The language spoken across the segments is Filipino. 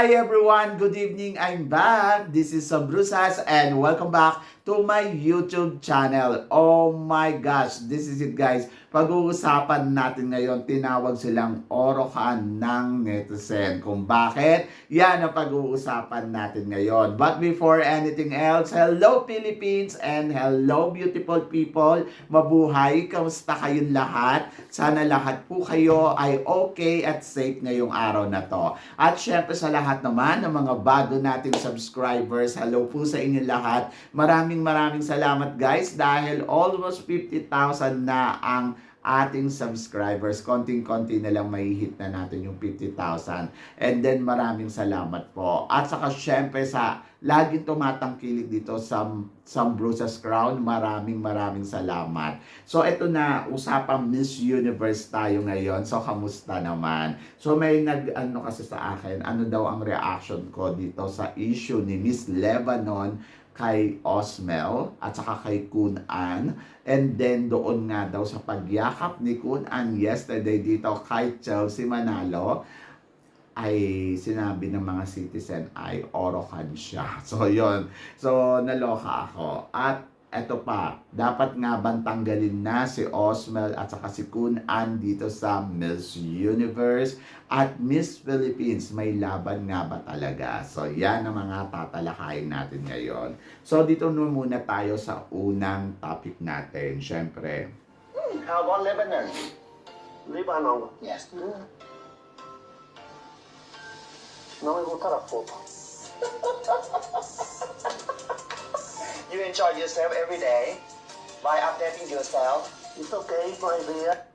Hi everyone! Good evening! I'm back! This is Sam Brusas and welcome back to my YouTube channel. Oh my gosh! This is it guys. Pag-uusapan natin ngayon, tinawag silang Orokan ng netizen. Kung bakit, yan ang pag-uusapan natin ngayon. But before anything else, hello Philippines and hello beautiful people. Mabuhay! Kamusta kayong lahat? Sana lahat po kayo ay okay at safe ngayong araw na to. At syempre sa lahat naman ng mga bago nating subscribers, hello po sa inyo lahat. Maraming maraming salamat guys dahil almost 50,000 na ang ating subscribers. Konting-konti na lang may hit na natin yung 50,000. And then maraming salamat po. At saka syempre sa laging tumatangkilik dito sa sa Bruce's Crown, maraming maraming salamat. So ito na, usapang Miss Universe tayo ngayon. So kamusta naman? So may nag ano kasi sa akin, ano daw ang reaction ko dito sa issue ni Miss Lebanon kay Osmel at saka kay Kun An. And then doon nga daw sa pagyakap ni Kun An yesterday dito kay Chelsea Manalo ay sinabi ng mga citizen ay orokan siya. So yon So naloka ako. At eto pa, dapat nga bang tanggalin na si Osmel at saka si Kun An dito sa Miss Universe at Miss Philippines? May laban nga ba talaga? So, yan ang mga tatalakayin natin ngayon. So, dito nun muna tayo sa unang topic natin, syempre. Hmm, uh, How about Lebanon? Lebanon? Yes. Mm. No, it will cut up you enjoy yourself every day by updating yourself. It's okay, my dear.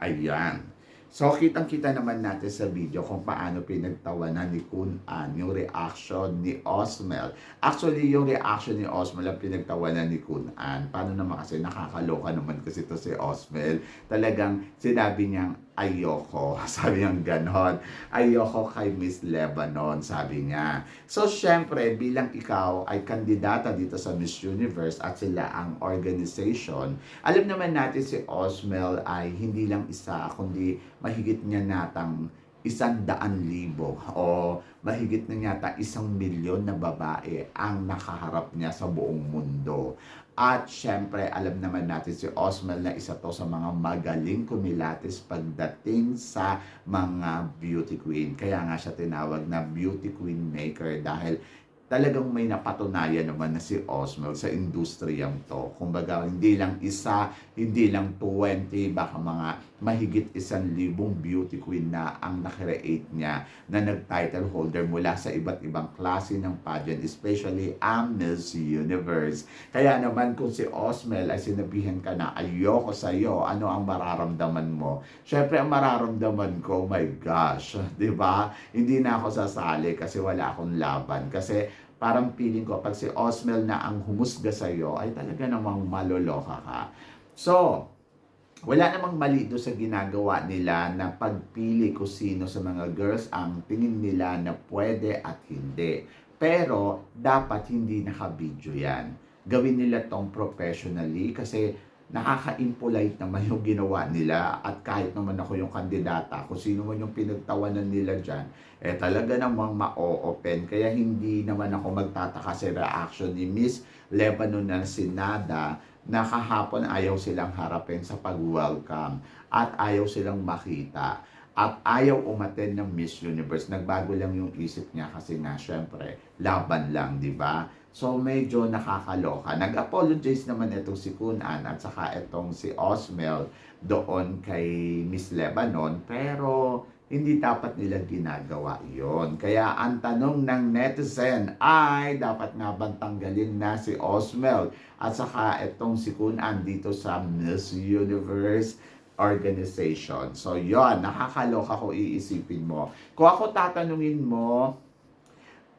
Ayan. So, kitang-kita naman natin sa video kung paano pinagtawanan ni Kun An yung reaction ni Osmel. Actually, yung reaction ni Osmel ang pinagtawanan ni Kun An. Paano naman kasi nakakaloka naman kasi to si Osmel. Talagang sinabi niyang ayoko. Sabi niyang ganon. Ayoko kay Miss Lebanon, sabi niya. So, syempre, bilang ikaw ay kandidata dito sa Miss Universe at sila ang organization, alam naman natin si Osmel ay hindi lang isa, kundi mahigit niya natang isang daan libo o mahigit na yata isang milyon na babae ang nakaharap niya sa buong mundo. At syempre, alam naman natin si Osmel na isa to sa mga magaling kumilatis pagdating sa mga beauty queen. Kaya nga siya tinawag na beauty queen maker dahil talagang may napatunayan naman na si Osmel sa industriyang to. Kumbaga, hindi lang isa, hindi lang 20, baka mga mahigit isang libong beauty queen na ang nakreate niya na nag-title holder mula sa iba't ibang klase ng pageant, especially ang Miss Universe. Kaya naman kung si Osmel ay sinabihan ka na ayoko sa iyo, ano ang mararamdaman mo? Syempre ang mararamdaman ko, my gosh, 'di ba? Hindi na ako sasali kasi wala akong laban kasi parang feeling ko pag si Osmel na ang humusga sa iyo ay talaga namang maloloka ka. So, wala namang mali doon sa ginagawa nila na pagpili kung sino sa mga girls ang tingin nila na pwede at hindi. Pero, dapat hindi naka-video yan. Gawin nila tong professionally kasi nakaka-impolite naman yung ginawa nila at kahit naman ako yung kandidata, kung sino man yung pinagtawanan nila dyan, eh talaga namang ma-open. Kaya hindi naman ako magtataka sa reaction ni Miss Lebanon na sinada na kahapon ayaw silang harapin sa pag-welcome at ayaw silang makita at ayaw umaten ng Miss Universe. Nagbago lang yung isip niya kasi nga syempre laban lang, di ba? So medyo nakakaloka. Nag-apologize naman itong si Kunan at saka itong si Osmel doon kay Miss Lebanon pero hindi dapat nila ginagawa yon. Kaya ang tanong ng netizen ay dapat nga bang tanggalin na si Osmel at saka itong si Kunan dito sa Miss Universe organization. So yon, nakakaloka ko iisipin mo. Kung ako tatanungin mo,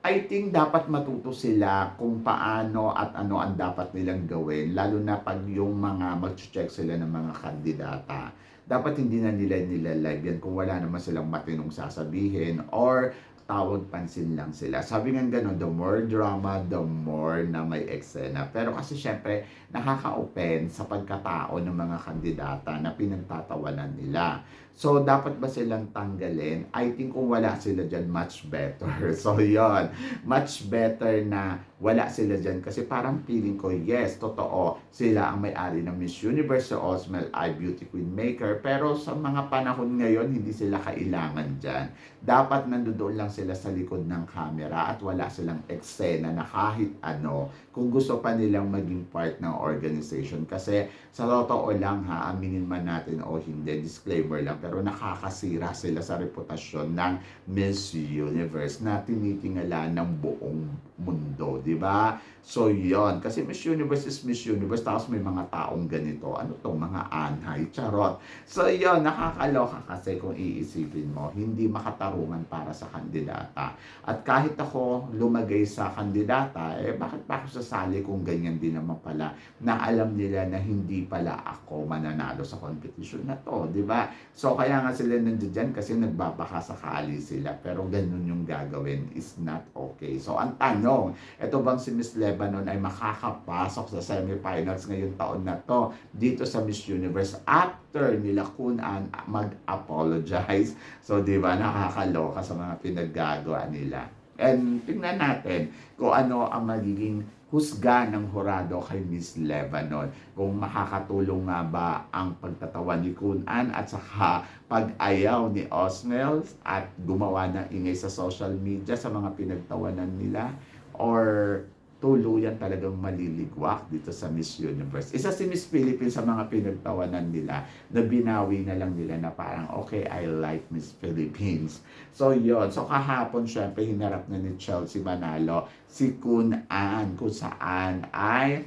I think dapat matuto sila kung paano at ano ang dapat nilang gawin, lalo na pag yung mga mag-check sila ng mga kandidata. Dapat hindi na nila nila-live yan kung wala naman silang matinong sasabihin or tawag pansin lang sila. Sabi nga gano'n, the more drama, the more na may eksena. Pero kasi syempre, nakaka-open sa pagkatao ng mga kandidata na pinagtatawanan nila. So, dapat ba silang tanggalin? I think kung wala sila dyan, much better. So, yon Much better na wala sila dyan. Kasi parang feeling ko, yes, totoo, sila ang may-ari ng Miss Universe sa Osmel I Beauty Queen Maker. Pero sa mga panahon ngayon, hindi sila kailangan dyan. Dapat nandoon lang sila sa likod ng camera at wala silang eksena na kahit ano kung gusto pa nilang maging part ng organization. Kasi sa totoo lang ha, aminin man natin o hindi, disclaimer lang, pero nakakasira sila sa reputasyon ng Miss Universe na tinitingala ng buong mundo, di ba? So, yon Kasi Miss Universe is Miss Universe, tapos may mga taong ganito. Ano to Mga anhay, charot. So, yon nakakaloka kasi kung iisipin mo, hindi makatarungan para sa kandidata. At kahit ako lumagay sa kandidata, eh bakit pa ako sasali kung ganyan din naman pala na alam nila na hindi pala ako mananalo sa competition na to, di ba? So, kaya nga sila nandiyan dyan kasi nagbabakasakali sila. Pero ganun yung gagawin is not okay. So, ang tanong, ito bang si Miss Lebanon ay makakapasok sa semifinals ngayong taon na to dito sa Miss Universe after nila Kunan mag-apologize. So, di ba, nakakaloka sa mga pinaggagawa nila. And tingnan natin kung ano ang magiging husga ng hurado kay Miss Lebanon. Kung makakatulong nga ba ang pagtatawa ni Kunan at saka pag-ayaw ni Osmel at gumawa ng ingay sa social media sa mga pinagtawanan nila or tuluyan talagang maliligwak dito sa Miss Universe. Isa si Miss Philippines sa mga pinagtawanan nila na binawi na lang nila na parang, okay, I like Miss Philippines. So, yon So, kahapon, syempre, hinarap na ni Chelsea Manalo si Kun An, kung saan ay,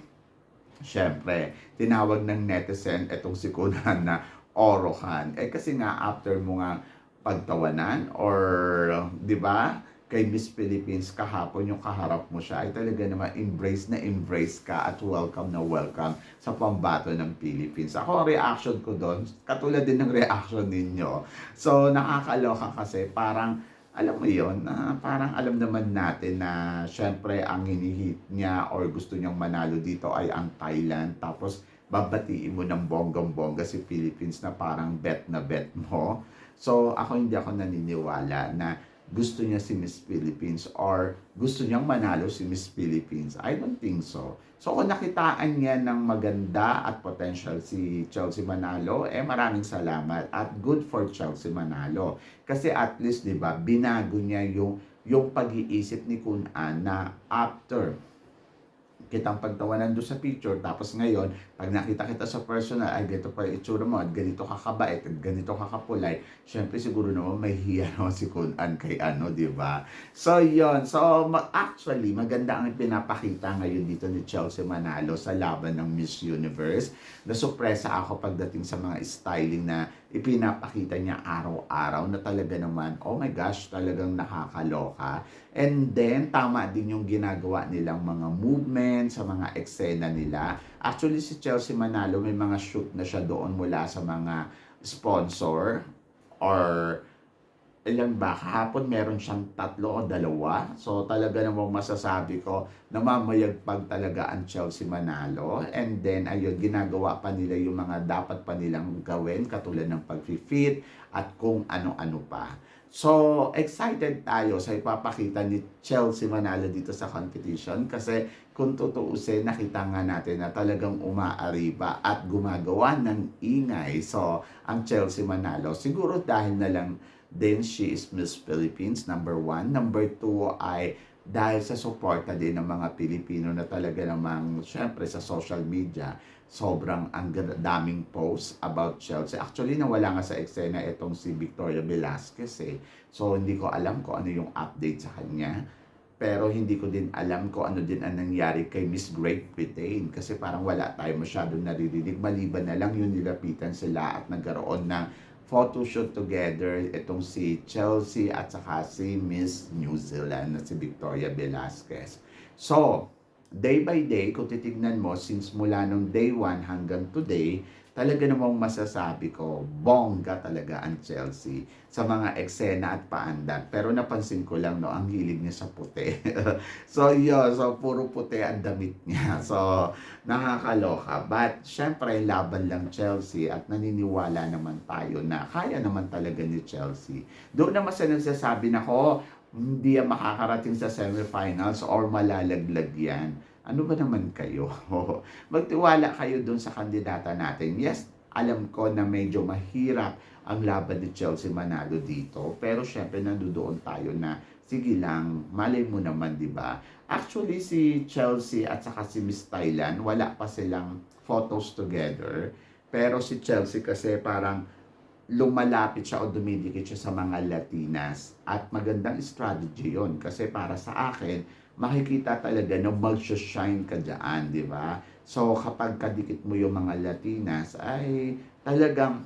syempre, tinawag ng netizen itong si Kun An na Orohan. Eh, kasi nga, after mo nga pagtawanan or, di ba, kay Miss Philippines kahapon yung kaharap mo siya ay talaga naman embrace na embrace ka at welcome na welcome sa pambato ng Philippines. Ako ang reaction ko doon, katulad din ng reaction ninyo. So nakakaloka kasi parang alam mo yon na parang alam naman natin na syempre ang hinihit niya or gusto niyang manalo dito ay ang Thailand tapos babatiin mo ng bonggang-bongga si Philippines na parang bet na bet mo. So ako hindi ako naniniwala na gusto niya si Miss Philippines or gusto niyang manalo si Miss Philippines. I don't think so. So kung nakitaan niya ng maganda at potential si Chelsea Manalo, eh maraming salamat at good for Chelsea Manalo. Kasi at least 'di ba, binago niya yung yung pag-iisip ni Kun An na after kitang pagtawanan doon sa picture. Tapos ngayon pag nakita kita sa personal ay ganito pa yung itsura mo at ganito ka kabait at ganito ka kapulay syempre siguro naman may hiya naman si Kunan kay ano di ba? So yon so actually maganda ang pinapakita ngayon dito ni Chelsea Manalo sa laban ng Miss Universe. Nasupresa ako pagdating sa mga styling na ipinapakita niya araw-araw na talaga naman, oh my gosh, talagang nakakaloka. And then, tama din yung ginagawa nilang mga movement sa mga eksena nila. Actually, si Chelsea Manalo, may mga shoot na siya doon mula sa mga sponsor or ilan ba, kahapon meron siyang tatlo o dalawa. So talaga namang masasabi ko na mamayagpag talaga ang Chelsea Manalo. And then, ayun, ginagawa pa nila yung mga dapat pa nilang gawin, katulad ng pag-fit at kung ano-ano pa. So, excited tayo sa ipapakita ni Chelsea Manalo dito sa competition kasi kung tutuusin, nakita nga natin na talagang umaariba at gumagawa ng ingay. So, ang Chelsea Manalo, siguro dahil na lang Then she is Miss Philippines, number one. Number two ay dahil sa suporta din ng mga Pilipino na talaga namang, syempre sa social media, sobrang ang daming posts about Chelsea. Actually, nawala nga sa eksena itong si Victoria Velasquez eh. So, hindi ko alam kung ano yung update sa kanya. Pero hindi ko din alam kung ano din ang nangyari kay Miss Great Britain. Kasi parang wala tayo masyadong naririnig. Maliban na lang yung nilapitan sila at nagkaroon ng photoshoot together itong si Chelsea at saka si Miss New Zealand na si Victoria Velasquez. So, day by day, kung titignan mo, since mula nung day 1 hanggang today, talaga namang masasabi ko, bongga talaga ang Chelsea sa mga eksena at paandar. Pero napansin ko lang, no, ang hilig niya sa puti. so, yun. So, puro puti ang damit niya. So, nakakaloka. But, syempre, laban lang Chelsea at naniniwala naman tayo na kaya naman talaga ni Chelsea. Doon naman sa nagsasabi na ko, hindi yan makakarating sa semifinals or malalaglag yan. Ano ba naman kayo? Magtiwala kayo doon sa kandidata natin. Yes, alam ko na medyo mahirap ang laban ni Chelsea manalo dito. Pero syempre nandoon tayo na sige lang, malay mo naman, di ba? Actually, si Chelsea at saka si Miss Thailand, wala pa silang photos together. Pero si Chelsea kasi parang lumalapit siya o dumidikit siya sa mga Latinas. At magandang strategy yon kasi para sa akin, makikita talaga na mag-shine ka dyan, di ba? So, kapag kadikit mo yung mga Latinas, ay talagang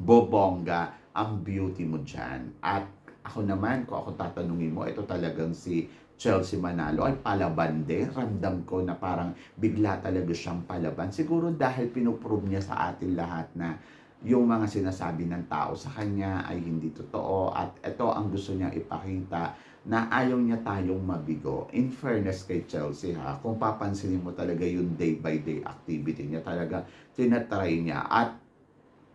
bobongga ang beauty mo dyan. At ako naman, kung ako tatanungin mo, ito talagang si Chelsea Manalo ay palaban din. Ramdam ko na parang bigla talaga siyang palaban. Siguro dahil pinuprove niya sa atin lahat na yung mga sinasabi ng tao sa kanya ay hindi totoo at ito ang gusto niya ipakita na ayaw niya tayong mabigo. In fairness kay Chelsea ha, kung papansinin mo talaga yung day by day activity niya talaga tinatry niya at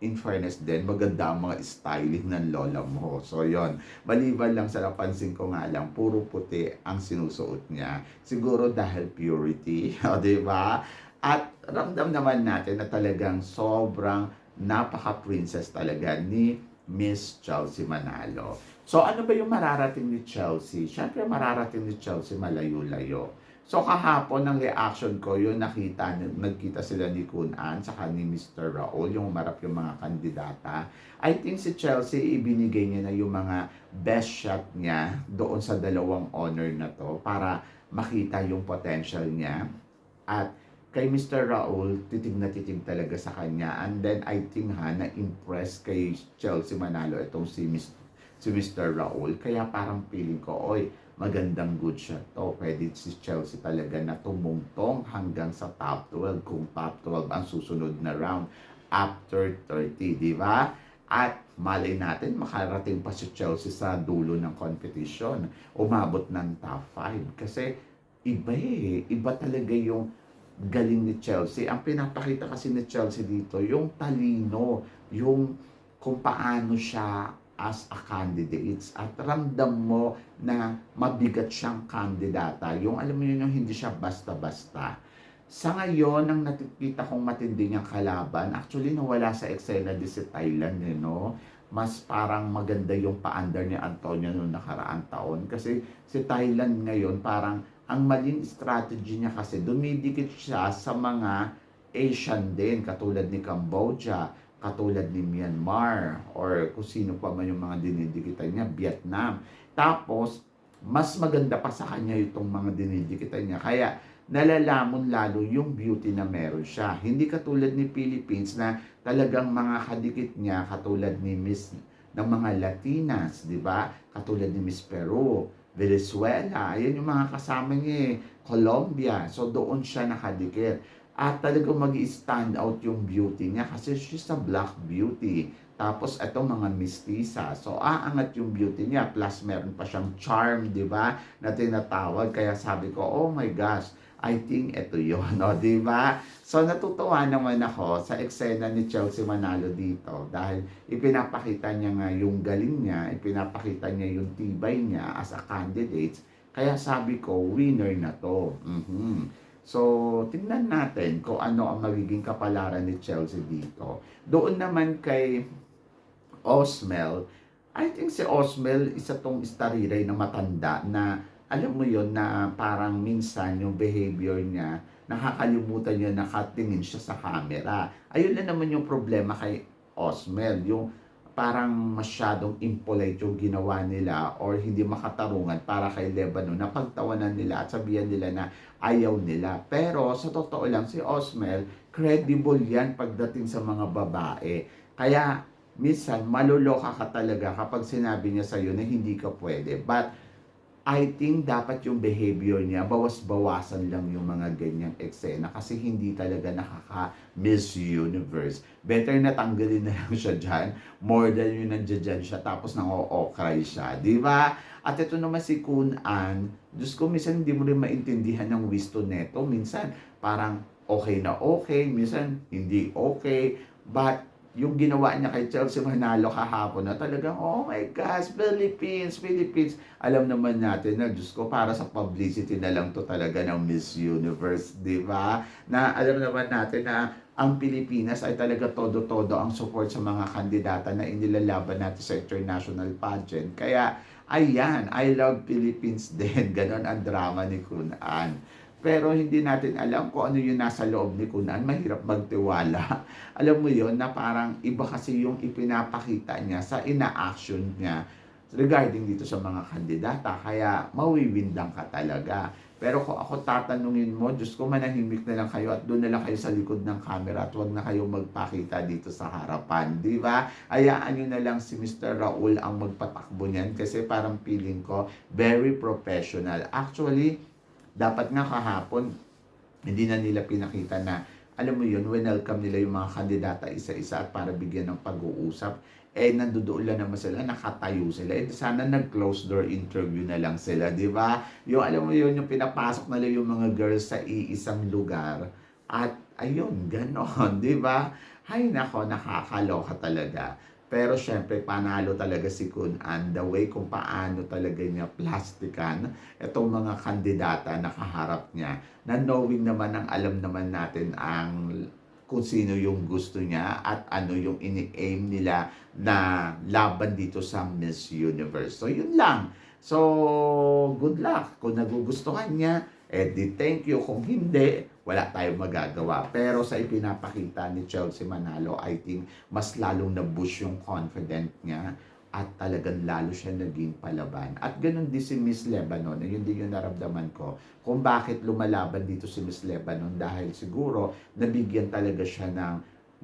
in fairness din, maganda ang mga styling ng lola mo. So, yon Maliban lang sa napansin ko nga lang, puro puti ang sinusuot niya. Siguro dahil purity, o, di ba? At ramdam naman natin na talagang sobrang napaka-princess talaga ni Miss Chelsea Manalo. So, ano ba yung mararating ni Chelsea? Siyempre, mararating ni Chelsea malayo-layo. So, kahapon ng reaction ko, yun nakita, nagkita sila ni Kun An, saka ni Mr. Raul, yung umarap yung mga kandidata. I think si Chelsea, ibinigay niya na yung mga best shot niya doon sa dalawang honor na to para makita yung potential niya. At kay Mr. Raul, titig na titig talaga sa kanya. And then, I think ha, na-impress kay Chelsea Manalo itong si Mr. si Mr. Raul. Kaya parang feeling ko, oy, magandang good shot to. Pwede si Chelsea talaga na tumungtong hanggang sa top 12 kung top 12 ang susunod na round after 30, di ba? At malay natin, makarating pa si Chelsea sa dulo ng competition. Umabot ng top 5. Kasi iba eh. Iba talaga yung galing ni Chelsea. Ang pinapakita kasi ni Chelsea dito, yung talino, yung kung paano siya as a candidate at ramdam mo na mabigat siyang kandidata. Yung alam mo yun, yung hindi siya basta-basta. Sa ngayon, ang nakikita kong matindi niyang kalaban, actually nawala sa eksena di si Thailand, eh, no? Mas parang maganda yung paandar ni Antonio noong nakaraang taon. Kasi si Thailand ngayon, parang ang maling strategy niya kasi dumidikit siya sa mga Asian din, katulad ni Cambodia, katulad ni Myanmar, or kung sino pa man yung mga dinidikitan niya, Vietnam. Tapos, mas maganda pa sa kanya itong mga dinidikitan niya. Kaya, nalalamon lalo yung beauty na meron siya. Hindi katulad ni Philippines na talagang mga kadikit niya, katulad ni Miss ng mga Latinas, di ba? Katulad ni Miss Peru, Venezuela, ayan yung mga kasama niya eh. Colombia, so doon siya nakadikit. At talagang mag stand out yung beauty niya kasi she's a black beauty. Tapos itong mga mistisa. So aangat yung beauty niya. Plus meron pa siyang charm, di ba? Na tinatawag. Kaya sabi ko, oh my gosh, I think ito yun, no? di ba? So natutuwa naman ako sa eksena ni Chelsea Manalo dito dahil ipinapakita niya nga yung galing niya, ipinapakita niya yung tibay niya as a candidate. Kaya sabi ko, winner na to. Mhm. So, tingnan natin kung ano ang magiging kapalaran ni Chelsea dito. Doon naman kay Osmel, I think si Osmel isa tong istariray na matanda na alam mo yon na parang minsan yung behavior niya, nakakalimutan niya nakatingin siya sa camera. Ayun lang naman yung problema kay Osmel, yung parang masyadong impolite yung ginawa nila or hindi makatarungan para kay Lebanon na pagtawanan nila at sabihan nila na ayaw nila. Pero sa totoo lang si Osmel, credible yan pagdating sa mga babae. Kaya minsan maluloka ka talaga kapag sinabi niya sa'yo na hindi ka pwede. But I think dapat yung behavior niya, bawas-bawasan lang yung mga ganyang eksena kasi hindi talaga nakaka-Miss Universe. Better na tanggalin na lang siya dyan, more than yung nandiyan siya tapos nang o-cry siya, di ba? At ito naman si Kun An, Diyos ko, minsan hindi mo rin maintindihan ng wisto neto. Minsan, parang okay na okay, minsan hindi okay. But, yung ginawa niya kay Chelsea Manalo kahapon na talagang, oh my gosh, Philippines, Philippines. Alam naman natin na, Diyos ko, para sa publicity na lang to talaga ng Miss Universe, di ba? Na alam naman natin na ang Pilipinas ay talaga todo-todo ang support sa mga kandidata na inilalaban natin sa international pageant. Kaya, ayan, I love Philippines din. Ganon ang drama ni Kun. Pero hindi natin alam kung ano yung nasa loob ni Kun An. Mahirap magtiwala. alam mo yon na parang iba kasi yung ipinapakita niya sa ina-action niya regarding dito sa mga kandidata. Kaya mawiwindang ka talaga. Pero kung ako tatanungin mo, Diyos ko, manahimik na lang kayo at doon na lang kayo sa likod ng camera at huwag na kayo magpakita dito sa harapan. Di ba? Hayaan nyo na lang si Mr. Raul ang magpatakbo niyan kasi parang feeling ko very professional. Actually, dapat nga kahapon, hindi na nila pinakita na alam mo yun, welcome nila yung mga kandidata isa-isa at para bigyan ng pag-uusap. Eh, nandoon lang naman sila, nakatayo sila. Eh, sana nag-close door interview na lang sila, di ba? Yung alam mo yun, yung pinapasok nila yung mga girls sa iisang lugar. At ayun, ganon, di ba? Hay nako, nakakaloka talaga. Pero syempre, panalo talaga si Kun An the way kung paano talaga niya plastikan itong mga kandidata na kaharap niya na knowing naman ang alam naman natin ang kung sino yung gusto niya at ano yung ini-aim nila na laban dito sa Miss Universe. So, yun lang. So, good luck. Kung nagugustuhan niya, eh thank you. Kung hindi, wala tayong magagawa. Pero sa ipinapakita ni Chelsea Manalo, I think mas lalong na-boost yung confident niya at talagang lalo siya naging palaban. At ganun din si Miss Lebanon, yun din yung naramdaman ko, kung bakit lumalaban dito si Miss Lebanon dahil siguro nabigyan talaga siya ng,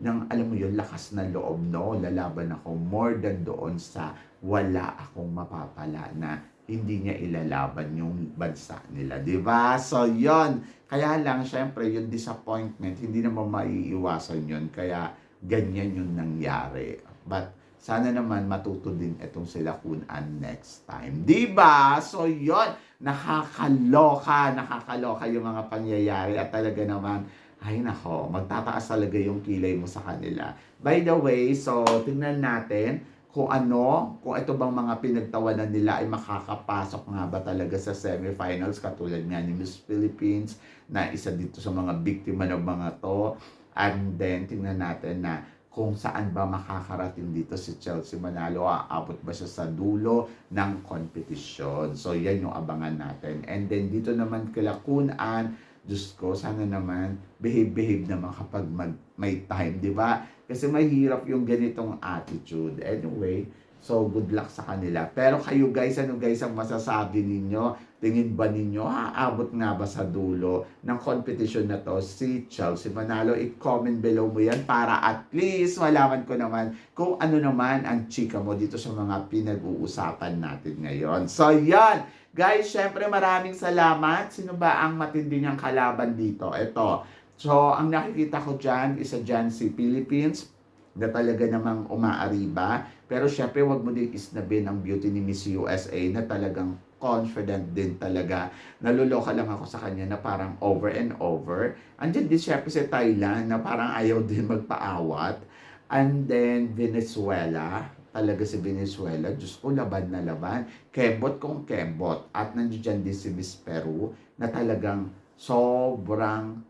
ng alam mo yun, lakas na loob, no? Lalaban ako more than doon sa wala akong mapapala na hindi niya ilalaban yung bansa nila, di ba? So, yon Kaya lang, syempre, yung disappointment, hindi naman maiiwasan yun. Kaya, ganyan yung nangyari. But, sana naman matuto din itong sila Kunan next time. Di ba? So, yon Nakakaloka, nakakaloka yung mga pangyayari at talaga naman, ay nako, magtataas talaga yung kilay mo sa kanila. By the way, so, tingnan natin kung ano, kung ito bang mga pinagtawanan nila ay makakapasok nga ba talaga sa semifinals katulad nga ni Miss Philippines na isa dito sa mga biktima ng mga to. And then, tingnan natin na kung saan ba makakarating dito si Chelsea Manalo, aabot ba siya sa dulo ng kompetisyon. So, yan yung abangan natin. And then, dito naman kila Kunan, Diyos ko, sana naman, behave-behave naman kapag mag, may time, di ba? Kasi mahirap yung ganitong attitude. Anyway, so good luck sa kanila. Pero kayo guys, ano guys ang masasabi ninyo? Tingin ba ninyo, aabot nga ba sa dulo ng competition na to si Chelsea Manalo? I-comment below mo yan para at least malaman ko naman kung ano naman ang chika mo dito sa mga pinag-uusapan natin ngayon. So yan! Guys, syempre maraming salamat. Sino ba ang matindi niyang kalaban dito? Ito. So, ang nakikita ko dyan, isa dyan si Philippines na talaga namang umaariba. Pero syempre, wag mo din isnabin ang beauty ni Miss USA na talagang confident din talaga. Naluloka lang ako sa kanya na parang over and over. Andiyan din syempre si Thailand na parang ayaw din magpaawat. And then Venezuela, talaga si Venezuela, Diyos ko, laban na laban. Kembot kung kembot. At nandiyan din si Miss Peru na talagang sobrang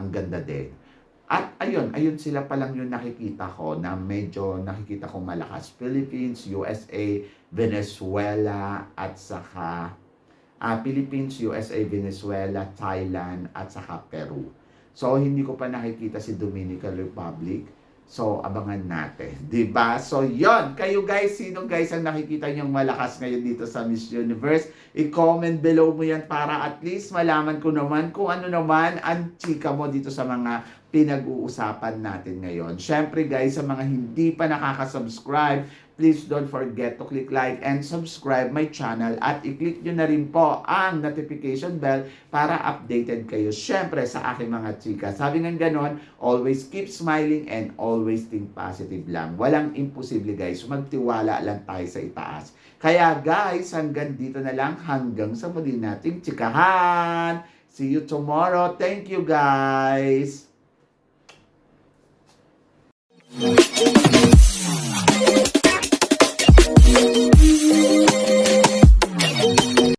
ang ganda din. At ayun, ayun sila pa lang yung nakikita ko na medyo nakikita ko malakas. Philippines, USA, Venezuela, at saka ah, Philippines, USA, Venezuela, Thailand, at saka Peru. So, hindi ko pa nakikita si Dominican Republic. So, abangan natin. ba? So, yon Kayo guys, sino guys ang nakikita niyong malakas ngayon dito sa Miss Universe? I-comment below mo yan para at least malaman ko naman kung ano naman ang chika mo dito sa mga pinag-uusapan natin ngayon. Syempre guys, sa mga hindi pa nakaka-subscribe, please don't forget to click like and subscribe my channel at i-click nyo na rin po ang notification bell para updated kayo syempre sa aking mga chika. Sabi nga ganon, always keep smiling and always think positive lang. Walang imposible guys, magtiwala lang tayo sa itaas. Kaya guys, hanggang dito na lang, hanggang sa muli nating chikahan. See you tomorrow. Thank you guys. Thank you.